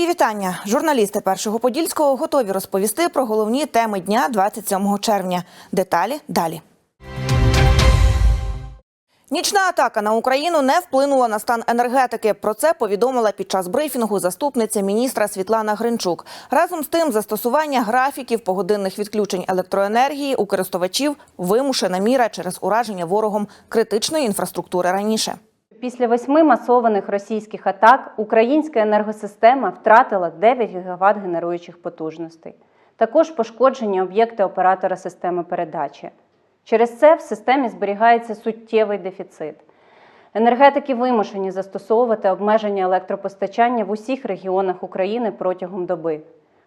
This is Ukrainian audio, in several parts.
Мої вітання. Журналісти першого подільського готові розповісти про головні теми дня 27 червня. Деталі далі. Нічна атака на Україну не вплинула на стан енергетики. Про це повідомила під час брифінгу заступниця міністра Світлана Гринчук. Разом з тим, застосування графіків погодинних відключень електроенергії у користувачів вимушена міра через ураження ворогом критичної інфраструктури раніше. Після восьми масованих російських атак українська енергосистема втратила 9 ГВт генеруючих потужностей. Також пошкоджені об'єкти оператора системи передачі. Через це в системі зберігається суттєвий дефіцит. Енергетики вимушені застосовувати обмеження електропостачання в усіх регіонах України протягом доби.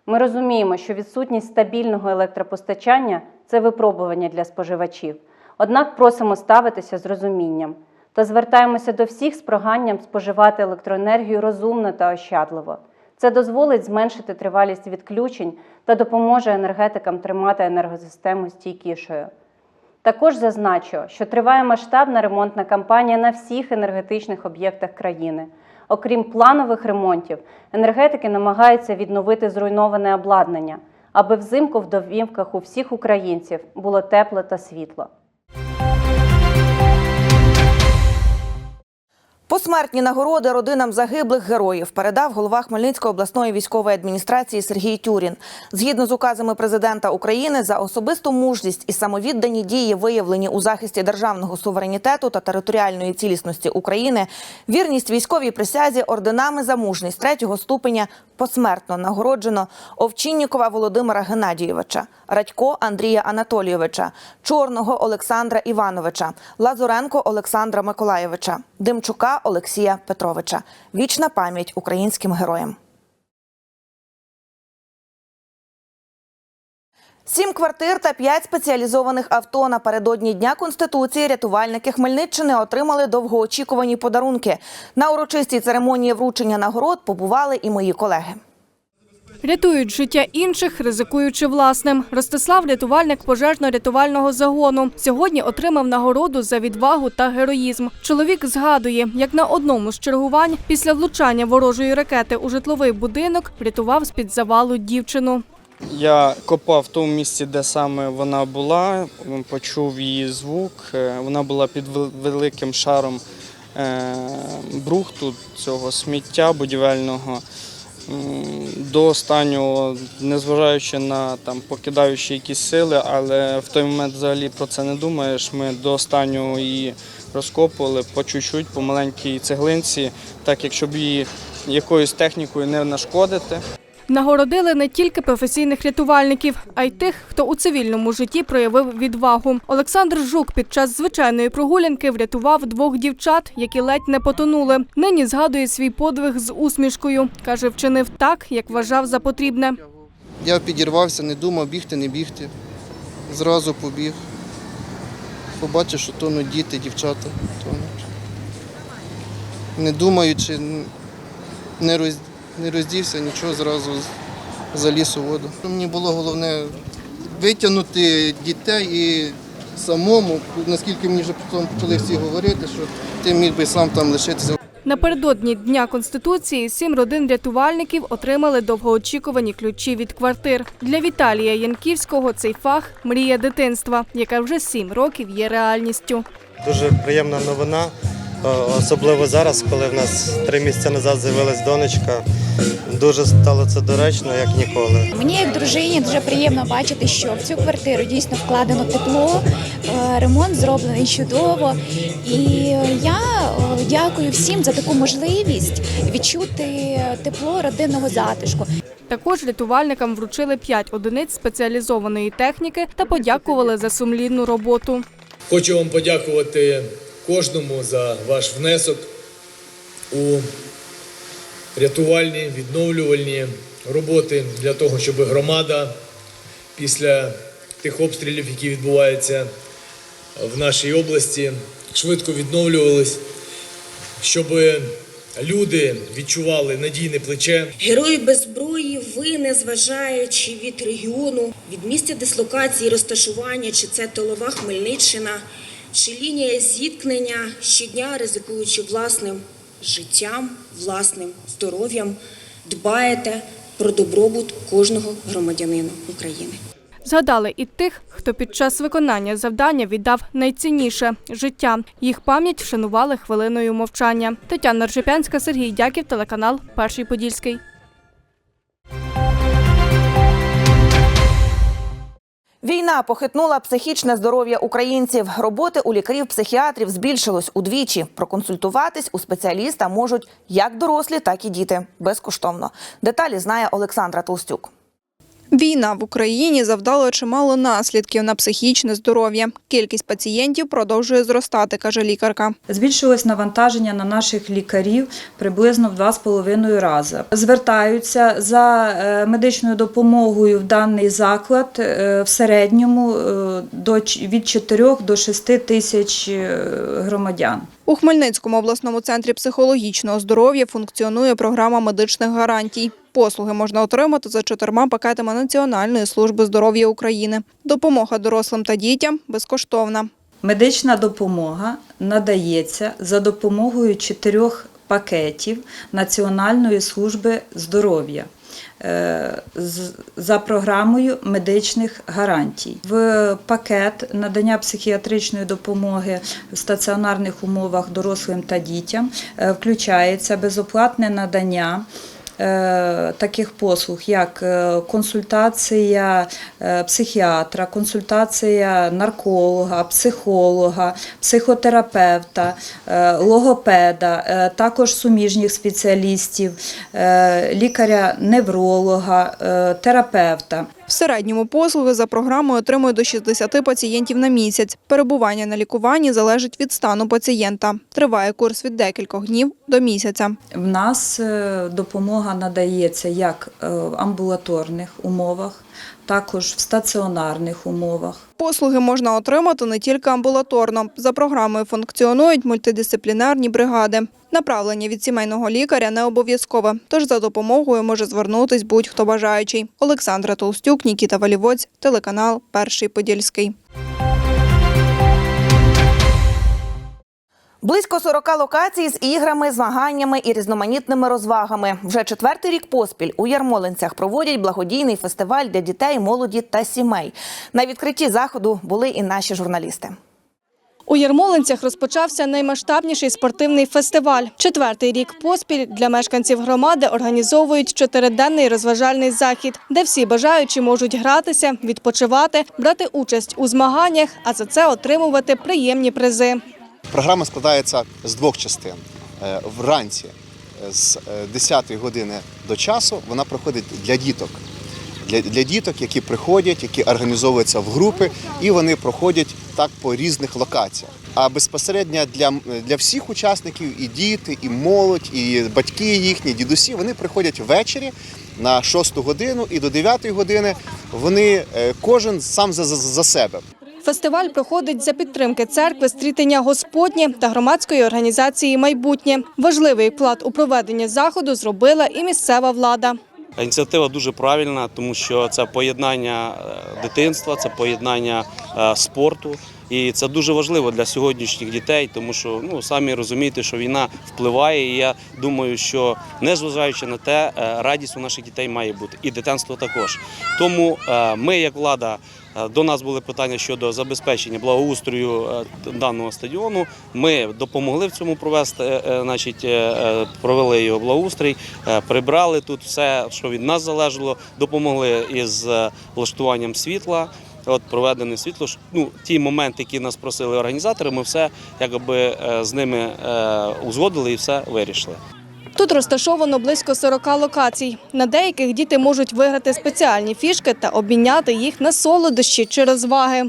Ми розуміємо, що відсутність стабільного електропостачання це випробування для споживачів. Однак просимо ставитися з розумінням та звертаємося до всіх з проханням споживати електроенергію розумно та ощадливо. Це дозволить зменшити тривалість відключень та допоможе енергетикам тримати енергосистему стійкішою. Також зазначу, що триває масштабна ремонтна кампанія на всіх енергетичних об'єктах країни. Окрім планових ремонтів, енергетики намагаються відновити зруйноване обладнання, аби взимку в домівках у всіх українців було тепло та світло. Посмертні нагороди родинам загиблих героїв передав голова Хмельницької обласної військової адміністрації Сергій Тюрін. Згідно з указами президента України за особисту мужність і самовіддані дії, виявлені у захисті державного суверенітету та територіальної цілісності України, вірність військовій присязі орденами за мужність третього ступеня посмертно нагороджено Овчиннікова Володимира Геннадійовича, Радько Андрія Анатолійовича, Чорного Олександра Івановича, Лазуренко Олександра Миколаєвича, Демчука Олексія Петровича. Вічна пам'ять українським героям. Сім квартир та п'ять спеціалізованих авто напередодні Дня Конституції рятувальники Хмельниччини отримали довгоочікувані подарунки. На урочистій церемонії вручення нагород побували і мої колеги. Рятують життя інших, ризикуючи власним. Ростислав рятувальник пожежно-рятувального загону. Сьогодні отримав нагороду за відвагу та героїзм. Чоловік згадує, як на одному з чергувань після влучання ворожої ракети у житловий будинок врятував з-під завалу дівчину. Я копав в тому місці, де саме вона була, почув її звук. Е, Вона була під великим шаром е, брухту цього сміття будівельного. До останнього, незважаючи на там покидаючі якісь сили, але в той момент взагалі про це не думаєш. Ми до останнього її розкопували по чуть-чуть, по маленькій цеглинці, так як щоб її якоюсь технікою не нашкодити. Нагородили не тільки професійних рятувальників, а й тих, хто у цивільному житті проявив відвагу. Олександр Жук під час звичайної прогулянки врятував двох дівчат, які ледь не потонули. Нині згадує свій подвиг з усмішкою. каже, вчинив так, як вважав за потрібне. Я підірвався, не думав бігти, не бігти. Зразу побіг. Побачив, що тонуть діти, дівчата тонуть. Не думаючи, не, роз, не роздівся, нічого зразу заліз у воду. Мені було головне витягнути дітей і самому, наскільки мені вже потім почали всі говорити, що ти міг би сам там лишитися. Напередодні Дня Конституції сім родин рятувальників отримали довгоочікувані ключі від квартир. Для Віталія Янківського цей фах мрія дитинства, яка вже сім років є реальністю. Дуже приємна новина, особливо зараз, коли в нас три місяці назад з'явилась донечка. Дуже стало це доречно, як ніколи. Мені як дружині дуже приємно бачити, що в цю квартиру дійсно вкладено тепло, е, ремонт зроблений чудово. І я дякую всім за таку можливість відчути тепло родинного затишку. Також рятувальникам вручили п'ять одиниць спеціалізованої техніки та подякували за сумлінну роботу. Хочу вам подякувати кожному за ваш внесок у рятувальні, відновлювальні роботи для того, щоб громада після тих обстрілів, які відбуваються в нашій області, швидко відновлювались, щоб люди відчували надійне плече, Герої без зброї, ви, незважаючи від регіону, від місця дислокації, розташування, чи це тилова Хмельниччина, чи лінія зіткнення, щодня ризикуючи власним життям, власним здоров'ям, дбаєте про добробут кожного громадянина України. Згадали і тих, хто під час виконання завдання віддав найцінніше життя. Їх пам'ять вшанували хвилиною мовчання. Тетяна Ржепянська, Сергій Дяків, телеканал Перший Подільський. Війна похитнула психічне здоров'я українців. Роботи у лікарів-психіатрів збільшилось удвічі. Проконсультуватись у спеціаліста можуть як дорослі, так і діти безкоштовно. Деталі знає Олександра Толстюк. Війна в Україні завдала чимало наслідків на психічне здоров'я. Кількість пацієнтів продовжує зростати, каже лікарка. Збільшилось навантаження на наших лікарів приблизно в 2,5 рази. Звертаються за е, медичною допомогою в даний заклад е, в середньому е, до від 4 до 6 тисяч громадян. У Хмельницькому обласному центрі психологічного здоров'я функціонує програма медичних гарантій. Послуги можна отримати за чотирма пакетами Національної служби здоров'я України. Допомога дорослим та дітям безкоштовна. Медична допомога надається за допомогою чотирьох пакетів Національної служби здоров'я е, за програмою медичних гарантій. В пакет надання психіатричної допомоги в стаціонарних умовах дорослим та дітям е, включається безоплатне надання таких послуг, як е, консультація е, психіатра, консультація нарколога, психолога, психотерапевта, е, логопеда, е, також суміжніх спеціалістів, е, лікаря-невролога, е, терапевта. В середньому послуги за програмою отримують до 60 пацієнтів на місяць. Перебування на лікуванні залежить від стану пацієнта. Триває курс від декількох днів до місяця. В нас е, допомога надається як е, в амбулаторних умовах, також в стаціонарних умовах. Послуги можна отримати не тільки амбулаторно. За програмою функціонують мультидисциплінарні бригади. Направлення від сімейного лікаря не обов'язкове, тож за допомогою може звернутись будь-хто бажаючий. Олександра Толстюк, Нікіта Валівоць, телеканал Перший Подільський. Близько 40 локацій з іграми, змаганнями і різноманітними розвагами. Вже четвертий рік поспіль у Ярмолинцях проводять благодійний фестиваль для дітей, молоді та сімей. На відкритті заходу були і наші журналісти. У Ярмолинцях розпочався наймасштабніший спортивний фестиваль. Четвертий рік поспіль для мешканців громади організовують чотириденний розважальний захід, де всі бажаючі можуть гратися, відпочивати, брати участь у змаганнях, а за це отримувати приємні призи. Програма складається з двох частин. Е, Вранці е, з 10 години до часу вона проходить для діток. Для, для діток, які приходять, які організовуються в групи, і вони проходять так по різних локаціях. А безпосередньо для, для всіх учасників, і діти, і молодь, і батьки їхні, дідусі, вони приходять ввечері на 6 годину і до 9 години вони е, кожен сам за, за, за себе. Фестиваль проходить за підтримки церкви Стрітення Господнє та громадської організації Майбутнє. Важливий вклад у проведення заходу зробила і місцева влада. Ініціатива дуже правильна, тому що це поєднання е, дитинства, це поєднання е, спорту. І це дуже важливо для сьогоднішніх дітей, тому що ну самі розумієте, що війна впливає. І я думаю, що незважаючи на те, е, радість у наших дітей має бути, і дитинство також. Тому ми, як влада, до нас були питання щодо забезпечення благоустрою е, даного стадіону. Ми допомогли в цьому провести, е, е, значить, е, е, провели його благоустрій, е, прибрали тут все, що від нас залежало, допомогли із е, влаштуванням світла. От проведене світло. Ну ті моменти, які нас просили організатори, ми все якби е, з ними е, узгодили і все вирішили. Тут розташовано близько 40 локацій. На деяких діти можуть виграти спеціальні фішки та обміняти їх на солодощі чи розваги.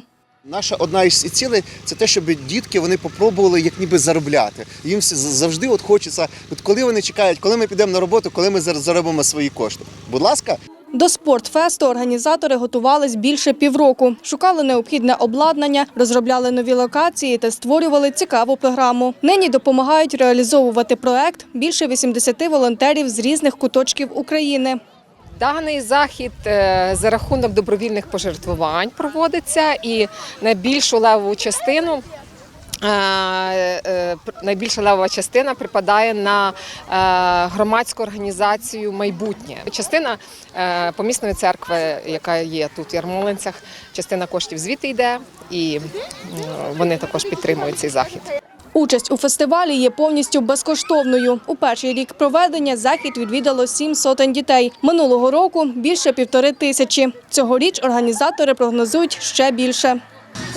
Наша одна із цілей це те, щоб дітки вони попробували як ніби заробляти. Їм завжди от хочеться, от коли вони чекають, коли ми підемо на роботу, коли ми зар- заробимо свої кошти. Будь ласка, До спортфесту організатори готувались більше півроку. Шукали необхідне обладнання, розробляли нові локації та створювали цікаву програму. Нині допомагають реалізовувати проект більше 80 волонтерів з різних куточків України. Даний захід е, за рахунок добровільних пожертвувань проводиться і найбільшу левову частину найбільша левова частина припадає на е, громадську організацію майбутнє. Частина е, помісної церкви, яка є тут в Ярмолинцях, частина коштів звідти йде, і вони також підтримують цей захід. Участь у фестивалі є повністю безкоштовною. У перший рік проведення захід відвідало сім сотень дітей. Минулого року більше півтори тисячі. Цьогоріч організатори прогнозують ще більше.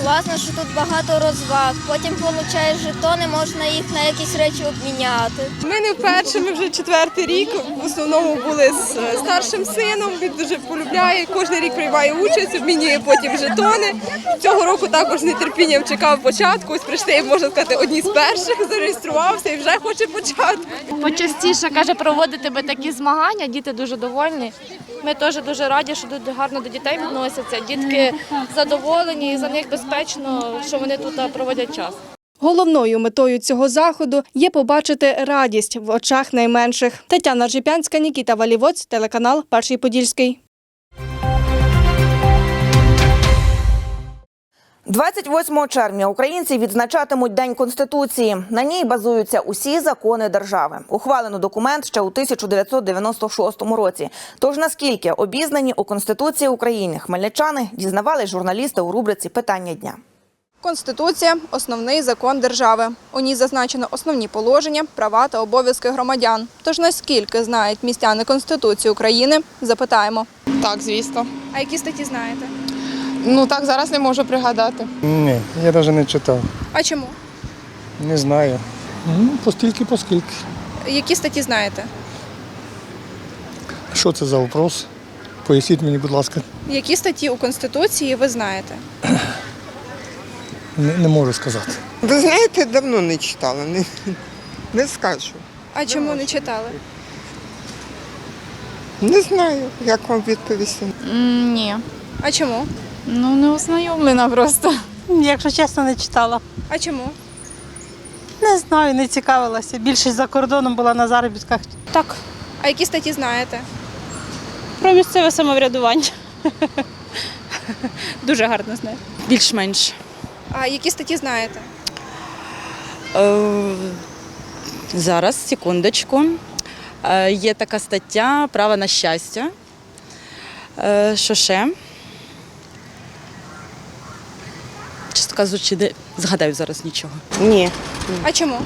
Класно, що тут багато розваг. Потім получаєш жетони, можна їх на якісь речі обміняти. Ми не вперше, ми вже четвертий рік. В основному були з е, старшим сином. Він дуже полюбляє. Кожен рік приймає участь, обмінює потім жетони. Цього року також з нетерпінням чекав початку. Ось прийшли, можна сказати, одні з перших, зареєструвався і вже хоче початку. Почастіше каже проводити би такі змагання. Діти дуже довольні. Ми теж дуже раді, що тут гарно до дітей відносяться. Дітки задоволені, за них безпечно, що вони тут проводять час. Головною метою цього заходу є побачити радість в очах найменших. Тетяна Жипянська, Нікіта Валівоць, телеканал Перший Подільський. 28 червня українці відзначатимуть День Конституції. На ній базуються усі закони держави. Ухвалено документ ще у 1996 році. Тож наскільки обізнані у Конституції України хмельничани дізнавались журналісти у рубриці Питання дня. Конституція – основний закон держави. У ній зазначено основні положення, права та обов'язки громадян. Тож наскільки знають містяни Конституції України, запитаємо. Так, звісно. А які статті знаєте? Ну так зараз не можу пригадати. Ні, я навіть не читав. А чому? Не знаю. Ну, постільки, поскільки. Які статті знаєте? Що це за вопрос? Поясніть мені, будь ласка. Які статті у Конституції ви знаєте? Не, не можу сказати. Ви знаєте, давно не читала, не, не скажу. А чому не читали? Не знаю, як вам відповісти. Ні, А чому? Ну не ознайомлена просто. Якщо чесно, не читала. А чому? Не знаю, не цікавилася. Більшість за кордоном була на заробітках. Так. А які статті знаєте? Про місцеве самоврядування. Дуже гарно знаю. Більш-менш. А які статті знаєте? Е, зараз, секундочку. Е, є така стаття Право на щастя. Е, що ще? Кажучи, не згадаю зараз нічого. Ні, А чому?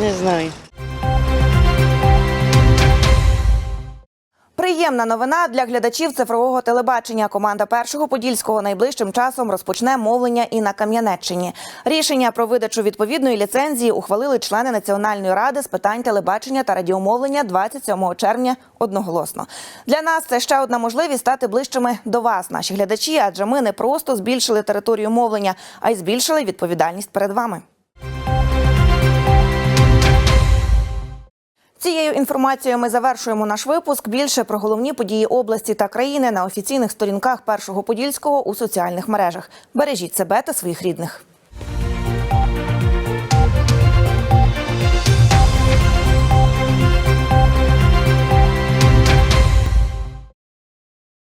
не знаю. Приємна новина для глядачів цифрового телебачення. Команда першого подільського найближчим часом розпочне мовлення і на Кам'янеччині. Рішення про видачу відповідної ліцензії ухвалили члени Національної ради з питань телебачення та радіомовлення 27 червня одноголосно. Для нас це ще одна можливість стати ближчими до вас, наші глядачі, адже ми не просто збільшили територію мовлення, а й збільшили відповідальність перед вами. Цією інформацією ми завершуємо наш випуск. Більше про головні події області та країни на офіційних сторінках першого подільського у соціальних мережах. Бережіть себе та своїх рідних.